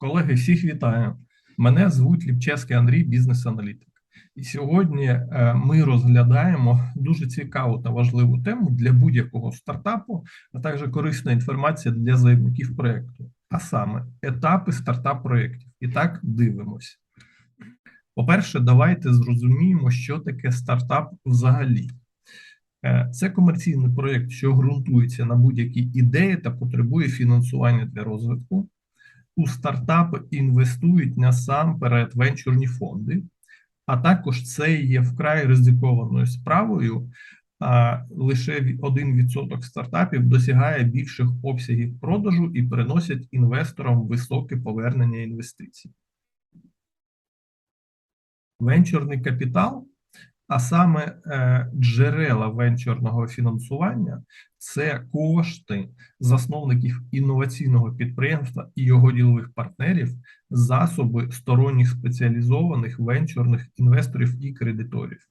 Колеги, всіх вітаю. Мене звуть Ліпчевський Андрій, бізнес-аналітик. І сьогодні е, ми розглядаємо дуже цікаву та важливу тему для будь-якого стартапу, а також корисна інформація для заявників проєкту, а саме етапи стартап-проєктів. І так дивимося. По-перше, давайте зрозуміємо, що таке стартап взагалі. Е, Це комерційний проєкт, що ґрунтується на будь-якій ідеї та потребує фінансування для розвитку. У стартапи інвестують насамперед венчурні фонди, а також це є вкрай ризикованою справою. Лише 1% стартапів досягає більших обсягів продажу і приносять інвесторам високе повернення інвестицій. Венчурний капітал, а саме е, джерела венчурного фінансування це кошти засновників інноваційного підприємства і його ділових партнерів, засоби сторонніх спеціалізованих венчурних інвесторів і кредиторів.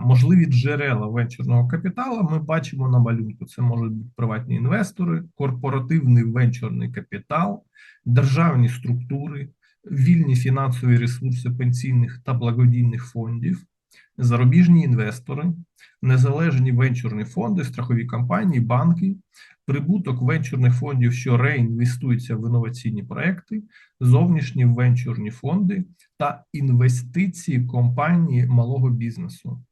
Можливі джерела венчурного капіталу ми бачимо на малюнку. Це можуть бути приватні інвестори, корпоративний венчурний капітал, державні структури, вільні фінансові ресурси пенсійних та благодійних фондів, зарубіжні інвестори, незалежні венчурні фонди, страхові компанії, банки, прибуток венчурних фондів, що реінвестуються в інноваційні проекти, зовнішні венчурні фонди та інвестиції компанії малого бізнесу.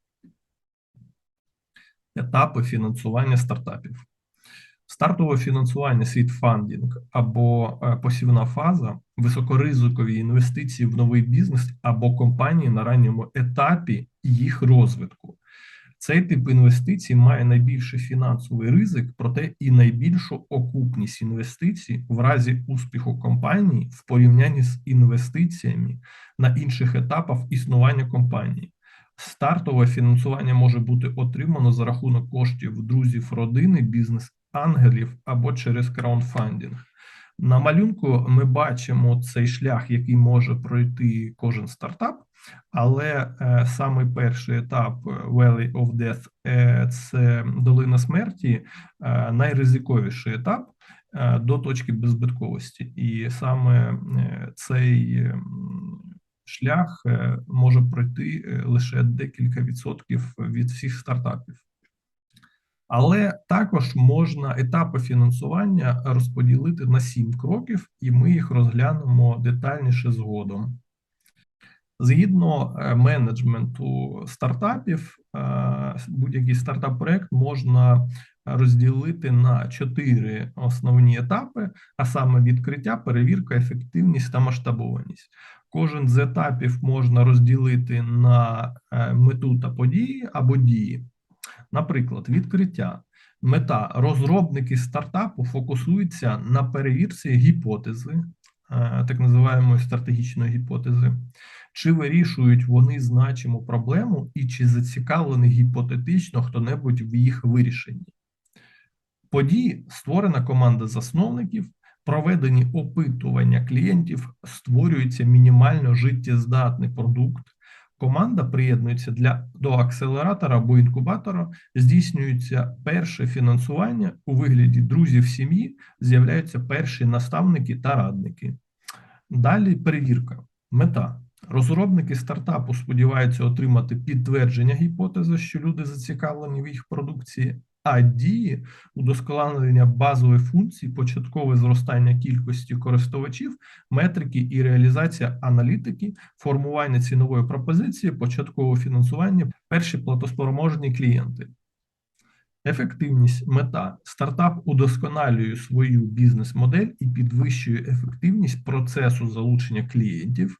Етапи фінансування стартапів. Стартове фінансування світфандінг або е, посівна фаза, високоризикові інвестиції в новий бізнес або компанії на ранньому етапі їх розвитку. Цей тип інвестицій має найбільший фінансовий ризик, проте і найбільшу окупність інвестицій в разі успіху компанії в порівнянні з інвестиціями на інших етапах існування компанії. Стартове фінансування може бути отримано за рахунок коштів друзів родини, бізнес-ангелів або через краундфандинг. На малюнку ми бачимо цей шлях, який може пройти кожен стартап, але е, саме перший етап е, Valley of Death е, це долина смерті, е, найризиковіший етап е, до точки беззбитковості. І саме е, цей м, шлях е, може пройти е, лише декілька відсотків від всіх стартапів. Але також можна етапи фінансування розподілити на сім кроків, і ми їх розглянемо детальніше згодом. Згідно е, менеджменту стартапів, е, будь-який стартап-проект можна розділити на чотири основні етапи, а саме відкриття, перевірка, ефективність та масштабованість. Кожен з етапів можна розділити на е, мету та події або дії. Наприклад, відкриття. Мета розробники стартапу фокусуються на перевірці гіпотези, е, так називаємо стратегічної гіпотези, чи вирішують вони значиму проблему і чи зацікавлений гіпотетично хто-небудь в їх вирішенні. Події створена команда засновників, проведені опитування клієнтів, створюється мінімально життєздатний продукт. Команда приєднується для до акселератора або інкубатора, здійснюється перше фінансування у вигляді друзів сім'ї, з'являються перші наставники та радники. Далі перевірка. Мета. Розробники стартапу сподіваються отримати підтвердження гіпотези, що люди зацікавлені в їх продукції, а дії удосконалення базової функції, початкове зростання кількості користувачів, метрики і реалізація аналітики, формування цінової пропозиції, початкове фінансування, перші платоспроможні клієнти. Ефективність мета. Стартап удосконалює свою бізнес-модель і підвищує ефективність процесу залучення клієнтів.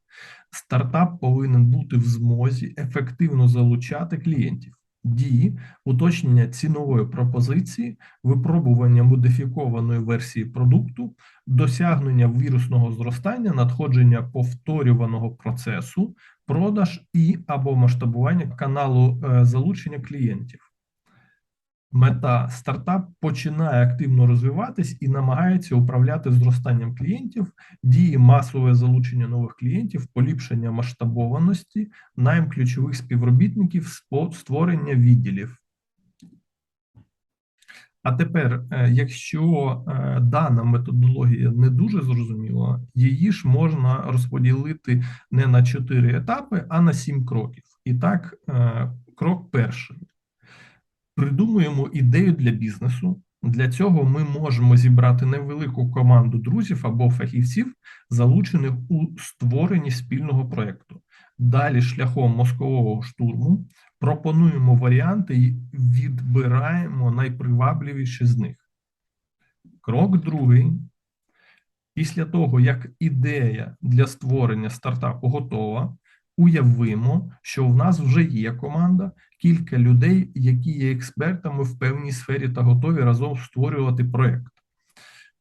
Стартап повинен бути в змозі ефективно залучати клієнтів. Дії, уточнення цінової пропозиції, випробування модифікованої версії продукту, досягнення вірусного зростання, надходження повторюваного процесу, продаж і або масштабування каналу е, залучення клієнтів. Мета стартап починає активно розвиватись і намагається управляти зростанням клієнтів, дії масове залучення нових клієнтів, поліпшення масштабованості, найм ключових співробітників, створення відділів. А тепер, е, якщо е, дана методологія не дуже зрозуміла, її ж можна розподілити не на чотири етапи, а на сім кроків. І так, е, крок перший. Придумуємо ідею для бізнесу. Для цього ми можемо зібрати невелику команду друзів або фахівців, залучених у створенні спільного проєкту. Далі, шляхом мозкового штурму, пропонуємо варіанти і відбираємо найпривабливіші з них. Крок другий. Після того, як ідея для створення стартапу готова, уявимо, що в нас вже є команда, кілька людей, які є експертами в певній сфері та готові разом створювати проєкт.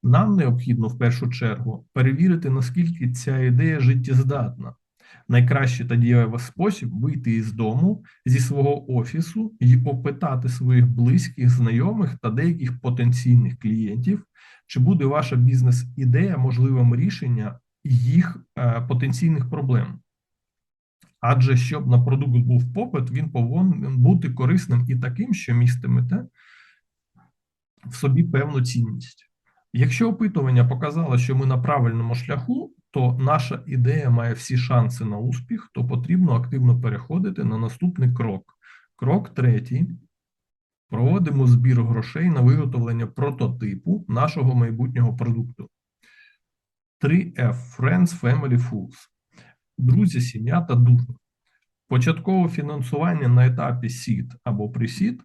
Нам необхідно в першу чергу перевірити, наскільки ця ідея життєздатна. Найкращий та дієвий спосіб вийти із дому зі свого офісу і опитати своїх близьких, знайомих та деяких потенційних клієнтів, чи буде ваша бізнес-ідея можливим рішенням їх е, потенційних проблем. Адже щоб на продукт був попит, він повинен бути корисним і таким, що містимете в собі певну цінність. Якщо опитування показало, що ми на правильному шляху, то наша ідея має всі шанси на успіх, то потрібно активно переходити на наступний крок. Крок третій. Проводимо збір грошей на виготовлення прототипу нашого майбутнього продукту. 3F Friends Family Fools. Друзі, сім'я та дурно. Початкове фінансування на етапі Seed або Pre-Seed,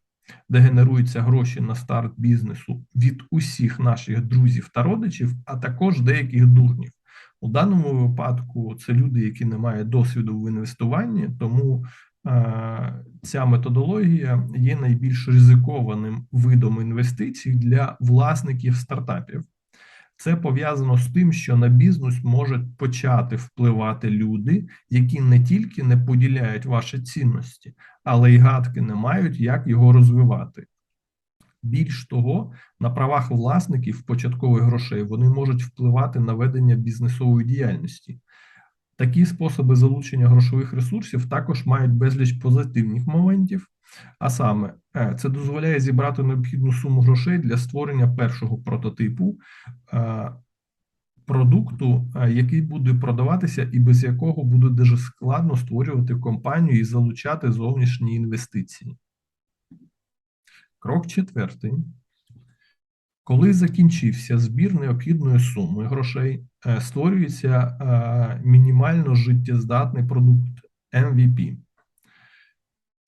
де генеруються гроші на старт бізнесу від усіх наших друзів та родичів, а також деяких дурнів. У даному випадку це люди, які не мають досвіду в інвестуванні, тому е, ця методологія є найбільш ризикованим видом інвестицій для власників стартапів. Це пов'язано з тим, що на бізнес можуть почати впливати люди, які не тільки не поділяють ваші цінності, але й гадки не мають, як його розвивати. Більш того, на правах власників початкових грошей вони можуть впливати на ведення бізнесової діяльності. Такі способи залучення грошових ресурсів також мають безліч позитивних моментів, а саме, е, це дозволяє зібрати необхідну суму грошей для створення першого прототипу е, продукту, е, який буде продаватися, і без якого буде дуже складно створювати компанію і залучати зовнішні інвестиції. Крок четвертий. Коли закінчився збір необхідної суми грошей, створюється мінімально життєздатний продукт MVP.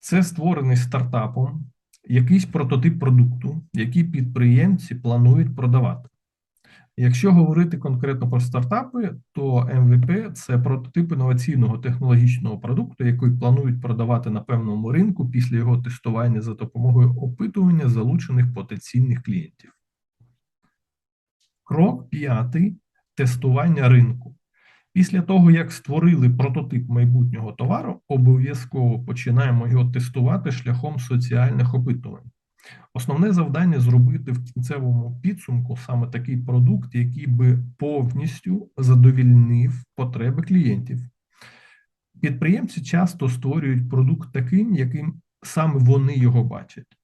Це створений стартапом якийсь прототип продукту, який підприємці планують продавати. Якщо говорити конкретно про стартапи, то MVP – це прототип інноваційного технологічного продукту, який планують продавати на певному ринку після його тестування за допомогою опитування залучених потенційних клієнтів. Крок п'ятий тестування ринку. Після того, як створили прототип майбутнього товару, обов'язково починаємо його тестувати шляхом соціальних опитувань. Основне завдання зробити в кінцевому підсумку саме такий продукт, який би повністю задовільнив потреби клієнтів. Підприємці часто створюють продукт таким, яким саме вони його бачать.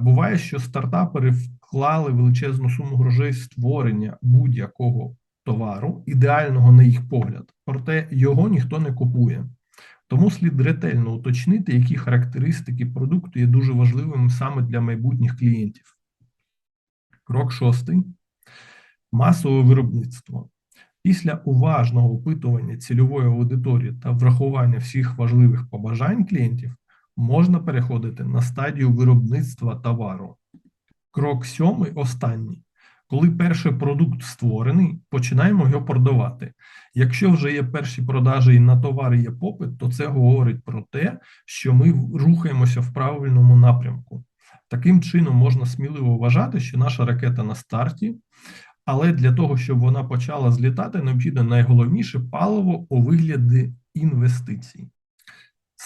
Буває, що стартапери вклали величезну суму грошей створення будь-якого товару, ідеального на їх погляд, проте його ніхто не купує. Тому слід ретельно уточнити, які характеристики продукту є дуже важливими саме для майбутніх клієнтів. Крок шостий. Масове виробництво. Після уважного опитування цільової аудиторії та врахування всіх важливих побажань клієнтів можна переходити на стадію виробництва товару. Крок сьомий останній. Коли перший продукт створений, починаємо його продавати. Якщо вже є перші продажі і на товари є попит, то це говорить про те, що ми рухаємося в правильному напрямку. Таким чином можна сміливо вважати, що наша ракета на старті, але для того, щоб вона почала злітати, необхідно найголовніше паливо у вигляді інвестицій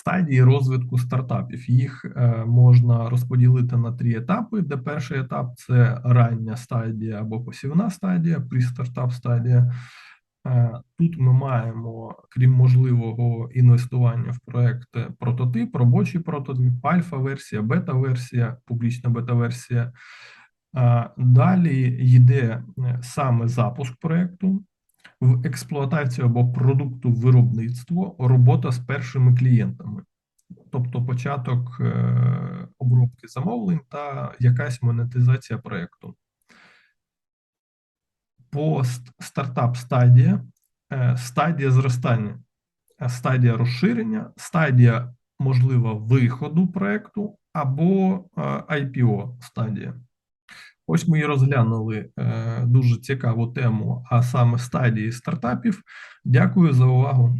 стадії розвитку стартапів. Їх е, можна розподілити на три етапи, де перший етап це рання стадія або посівна стадія, при стартап стадія. Е, Тут ми маємо, крім можливого інвестування в проект е, прототип, робочий прототип, альфа-версія, бета-версія, публічна бета-версія. Далі йде саме запуск проекту, в експлуатацію або продукту виробництво, робота з першими клієнтами, тобто початок е, обробки замовлень та якась монетизація проекту. Пост стартап стадія, е, стадія зростання, е, стадія розширення, стадія можливо виходу проекту або IPO стадія. Ось ми і розглянули е, дуже цікаву тему, а саме стадії стартапів. Дякую за увагу.